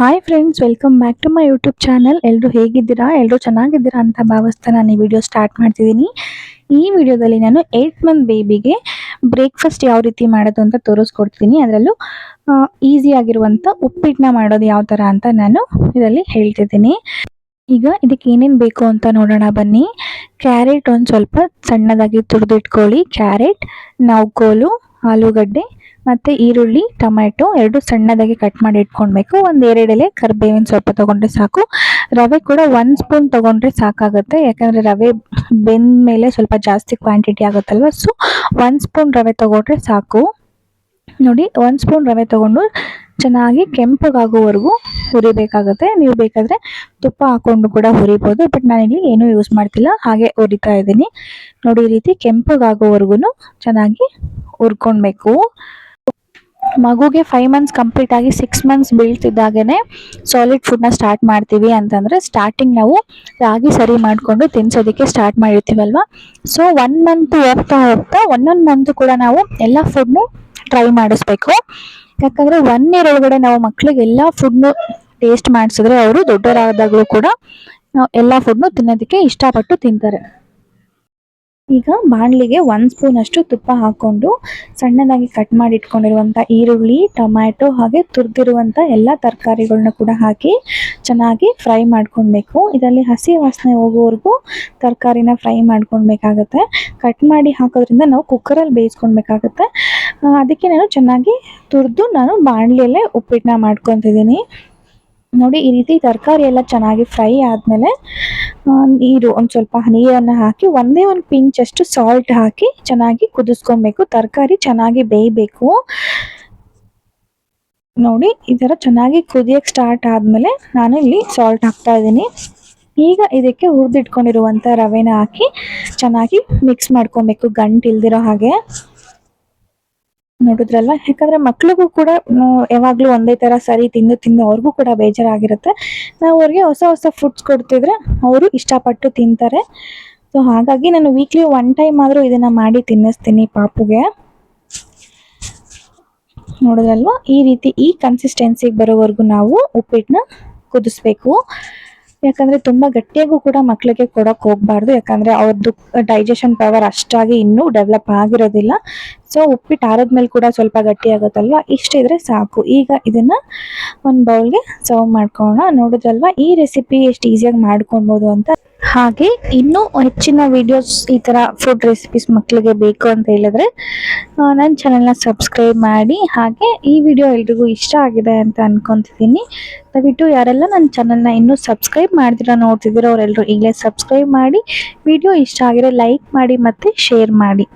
Hi friends welcome back to my YouTube channel ಎಲ್ಲರೂ ಹೇಗಿದ್ದೀರಾ? ಎಲ್ಲರೂ ಚೆನ್ನಾಗಿದ್ದೀರಾ ಅಂತ ಭಾವಿಸ್ತಾ ನಾನು ಈ ವಿಡಿಯೋ ಸ್ಟಾರ್ಟ್ ಮಾಡ್ತಿದ್ದೀನಿ. ಈ ವಿಡಿಯೋದಲ್ಲಿ ನಾನು ಏಯ್ಟ್ ಮಂತ್ ಬೇಬಿಗೆ ಬ್ರೇಕ್ಫಾಸ್ಟ್ ಯಾವ ರೀತಿ ಮಾಡೋದು ಅಂತ ತೋರಿಸ್ಕೊಡ್ತೀನಿ. ಅದರಲ್ಲೂ ಈಸಿಯಾಗಿರುವಂಥ ಉಪ್ಪಿಟ್ಟನ್ನ ಮಾಡೋದು ಯಾವ ಥರ ಅಂತ ನಾನು ಇದರಲ್ಲಿ ಹೇಳ್ತಿದ್ದೀನಿ. ಈಗ ಇದಕ್ಕೆ ಏನೇನು ಬೇಕು ಅಂತ ನೋಡೋಣ ಬನ್ನಿ. ಕ್ಯಾರೆಟ್ ಒಂದು ಸ್ವಲ್ಪ ಸಣ್ಣದಾಗಿ ತುರಿದಿಟ್ಕೊಳ್ಳಿ. ಕ್ಯಾರೆಟ್ ನೌಕೋಲು ಆಲೂಗಡ್ಡೆ ಮತ್ತು ಈರುಳ್ಳಿ ಟೊಮೆಟೊ ಎರಡು ಸಣ್ಣದಾಗಿ ಕಟ್ ಮಾಡಿ ಇಟ್ಕೊಳ್ಬೇಕು. ಒಂದು ಎರಡು ಎಲೆ ಕರಿಬೇವಿನ ಸ್ವಲ್ಪ ತೊಗೊಂಡ್ರೆ ಸಾಕು. ರವೆ ಕೂಡ ಒಂದು ಸ್ಪೂನ್ ತೊಗೊಂಡ್ರೆ ಸಾಕಾಗುತ್ತೆ. ಯಾಕಂದರೆ ರವೆ ಬೆಂದ ಮೇಲೆ ಸ್ವಲ್ಪ ಜಾಸ್ತಿ ಕ್ವಾಂಟಿಟಿ ಆಗುತ್ತಲ್ವ? ಸೊ ಒಂದು ಸ್ಪೂನ್ ರವೆ ತೊಗೊಂಡ್ರೆ ಸಾಕು. ನೋಡಿ, ಒಂದು ಸ್ಪೂನ್ ರವೆ ತೊಗೊಂಡು ಚೆನ್ನಾಗಿ ಕೆಂಪಗಾಗೋವರೆಗೂ ಹುರಿಬೇಕಾಗುತ್ತೆ. ನೀವು ಬೇಕಾದರೆ ತುಪ್ಪ ಹಾಕೊಂಡು ಕೂಡ ಹುರಿಬೋದು. ಬಟ್ ನಾನಿಲ್ಲಿ ಏನೂ ಯೂಸ್ ಮಾಡ್ತಿಲ್ಲ. ಹಾಗೆ ಹುರಿತಾ ಇದ್ದೀನಿ. ನೋಡಿ, ಈ ರೀತಿ ಕೆಂಪಗಾಗೋವರೆಗೂ ಚೆನ್ನಾಗಿ ಹುರ್ಕೊಳ್ಬೇಕು. ಮಗುಗೆ ಫೈವ್ ಮಂತ್ಸ್ ಕಂಪ್ಲೀಟ್ ಆಗಿ ಸಿಕ್ಸ್ ಮಂತ್ಸ್ ಬೀಳ್ತಿದ್ದಾಗೇ ಸಾಲಿಡ್ ಫುಡ್ನ ಸ್ಟಾರ್ಟ್ ಮಾಡ್ತೀವಿ ಅಂತಂದರೆ ಸ್ಟಾರ್ಟಿಂಗ್ ನಾವು ರಾಗಿ ಸರಿ ಮಾಡಿಕೊಂಡು ತಿನ್ಸೋದಕ್ಕೆ ಸ್ಟಾರ್ಟ್ ಮಾಡಿರ್ತೀವಲ್ವ? ಸೊ ಒನ್ ಮಂತ್ ಹೋಗ್ತಾ ಹೋಗ್ತಾ ಒಂದೊಂದು ಮಂತ್ ಕೂಡ ನಾವು ಎಲ್ಲ ಫುಡ್ನು ಟ್ರೈ ಮಾಡಿಸ್ಬೇಕು. ಯಾಕಂದರೆ ಒನ್ ಇಯರ್ ಒಳಗಡೆ ನಾವು ಮಕ್ಕಳಿಗೆ ಎಲ್ಲ ಫುಡ್ನು ಟೇಸ್ಟ್ ಮಾಡಿಸಿದ್ರೆ ಅವರು ದೊಡ್ಡವರಾದಾಗಲೂ ಕೂಡ ಎಲ್ಲ ಫುಡ್ನು ತಿನ್ನೋದಕ್ಕೆ ಇಷ್ಟಪಟ್ಟು ತಿಂತಾರೆ. ಈಗ ಬಾಣಲಿಗೆ ಒಂದು ಸ್ಪೂನ್ ಅಷ್ಟು ತುಪ್ಪ ಹಾಕ್ಕೊಂಡು ಸಣ್ಣದಾಗಿ ಕಟ್ ಮಾಡಿ ಇಟ್ಕೊಂಡಿರುವಂಥ ಈರುಳ್ಳಿ, ಟೊಮ್ಯಾಟೊ ಹಾಗೆ ತುರಿದಿರುವಂಥ ಎಲ್ಲ ತರಕಾರಿಗಳನ್ನ ಕೂಡ ಹಾಕಿ ಚೆನ್ನಾಗಿ ಫ್ರೈ ಮಾಡ್ಕೊಳ್ಬೇಕು ಇದರಲ್ಲಿ ಹಸಿ ವಾಸನೆ ಹೋಗೋವರೆಗೂ ತರಕಾರಿನ ಫ್ರೈ ಮಾಡ್ಕೊಳ್ಬೇಕಾಗತ್ತೆ ಕಟ್ ಮಾಡಿ ಹಾಕೋದ್ರಿಂದ ನಾವು ಕುಕ್ಕರಲ್ಲಿ ಬೇಯಿಸ್ಕೊಳ್ಬೇಕಾಗತ್ತೆ ಅದಕ್ಕೆ ನಾನು ಚೆನ್ನಾಗಿ ತುರಿದು ನಾನು ಬಾಣಲಿಯಲ್ಲೇ ಉಪ್ಪಿಟ್ಟನ್ನ ಮಾಡ್ಕೊತಿದ್ದೀನಿ. ನೋಡಿ ಈ ರೀತಿ ತರಕಾರಿ ಎಲ್ಲ ಚೆನ್ನಾಗಿ ಫ್ರೈ ಆದಮೇಲೆ ನೀರು ಒಂದು ಸ್ವಲ್ಪ ನೀರನ್ನು ಹಾಕಿ ಒಂದೇ ಒಂದು ಪಿಂಚ್ ಅಷ್ಟು ಸಾಲ್ಟ್ ಹಾಕಿ ಚೆನ್ನಾಗಿ ಕುದಿಸ್ಕೊಬೇಕು. ತರಕಾರಿ ಚೆನ್ನಾಗಿ ಬೇಯಬೇಕು. ನೋಡಿ ಈ ಥರ ಚೆನ್ನಾಗಿ ಕುದಿಯಕ್ಕೆ ಸ್ಟಾರ್ಟ್ ಆದಮೇಲೆ ನಾನು ಇಲ್ಲಿ ಸಾಲ್ಟ್ ಹಾಕ್ತಾ ಇದ್ದೀನಿ. ಈಗ ಇದಕ್ಕೆ ಹುರಿದಿಟ್ಕೊಂಡಿರುವಂಥ ರವೆನ ಹಾಕಿ ಚೆನ್ನಾಗಿ ಮಿಕ್ಸ್ ಮಾಡ್ಕೊಬೇಕು ಗಂಟು ಇಲ್ದಿರೋ ಹಾಗೆ. ನೋಡಿದ್ರಲ್ವಾ ಯಾಕಂದ್ರೆ ಮಕ್ಳಿಗೂ ಕೂಡ ಯಾವಾಗಲೂ ಒಂದೇ ತರ ಸರಿ ತಿಂದು ತಿಂದು ಅವ್ರಿಗೂ ಕೂಡ ಬೇಜಾರಾಗಿರುತ್ತೆ. ನಾವು ಅವ್ರಿಗೆ ಹೊಸ ಹೊಸ ಫುಡ್ಸ್ ಕೊಡ್ತಿದ್ರೆ ಅವರು ಇಷ್ಟಪಟ್ಟು ತಿಂತಾರೆ. ಸೊ ಹಾಗಾಗಿ ನಾನು ವೀಕ್ಲಿ ಒನ್ ಟೈಮ್ ಆದರೂ ಇದನ್ನ ಮಾಡಿ ತಿನ್ನಿಸ್ತೀನಿ ಪಾಪುಗೆ. ನೋಡಿದ್ರಲ್ವಾ? ಈ ರೀತಿ ಈ ಕನ್ಸಿಸ್ಟೆನ್ಸಿಗೆ ಬರೋವರೆಗೂ ನಾವು ಉಪ್ಪಿಟ್ಟನ್ನ ಕುದಿಸ್ಬೇಕು. ಯಾಕಂದ್ರೆ ತುಂಬಾ ಗಟ್ಟಿಯಾಗೂ ಕೂಡ ಮಕ್ಕಳಿಗೆ ಕೊಡೋಕೆ ಹೋಗ್ಬಾರ್ದು. ಯಾಕಂದ್ರೆ ಅವ್ರದ್ದು ಡೈಜೆಷನ್ ಪವರ್ ಅಷ್ಟಾಗಿ ಇನ್ನೂ ಡೆವಲಪ್ ಆಗಿರೋದಿಲ್ಲ. ಸೊ ಉಪ್ಪಿಟ್ಟು ಆರದ್ಮೇಲೆ ಕೂಡ ಸ್ವಲ್ಪ ಗಟ್ಟಿ ಆಗುತ್ತಲ್ವ ಇಷ್ಟಿದ್ರೆ ಸಾಕು. ಈಗ ಇದನ್ನ ಒಂದು ಬೌಲ್ಗೆ ಸರ್ವ್ ಮಾಡ್ಕೊಳ್ಳೋಣ. ನೋಡೋದಲ್ವಾ? ಈ ರೆಸಿಪಿ ಎಷ್ಟು ಈಸಿಯಾಗಿ ಮಾಡ್ಕೊಬೋದು ಅಂತ. ಹಾಗೆ ಇನ್ನೂ ಹೆಚ್ಚಿನ ವಿಡಿಯೋಸ್ ಈ ಥರ ಫುಡ್ ರೆಸಿಪೀಸ್ ಮಕ್ಕಳಿಗೆ ಬೇಕು ಅಂತ ಹೇಳಿದ್ರೆ ನನ್ನ ಚಾನಲ್ನ ಸಬ್ಸ್ಕ್ರೈಬ್ ಮಾಡಿ. ಹಾಗೆ ಈ ವಿಡಿಯೋ ಎಲ್ರಿಗೂ ಇಷ್ಟ ಆಗಿದೆ ಅಂತ ಅಂದ್ಕೊತಿದ್ದೀನಿ ದಯವಿಟ್ಟು ಯಾರೆಲ್ಲ ನನ್ನ ಚಾನಲ್ನ ಇನ್ನೂ ಸಬ್ಸ್ಕ್ರೈಬ್ ಮಾಡ್ತೀರಾ ನೋಡ್ತಿದ್ದೀರೋ ಅವರೆಲ್ಲರೂ ಈಗಲೇ ಸಬ್ಸ್ಕ್ರೈಬ್ ಮಾಡಿ. ವಿಡಿಯೋ ಇಷ್ಟ ಆಗಿರೋ ಲೈಕ್ ಮಾಡಿ ಮತ್ತು ಶೇರ್ ಮಾಡಿ.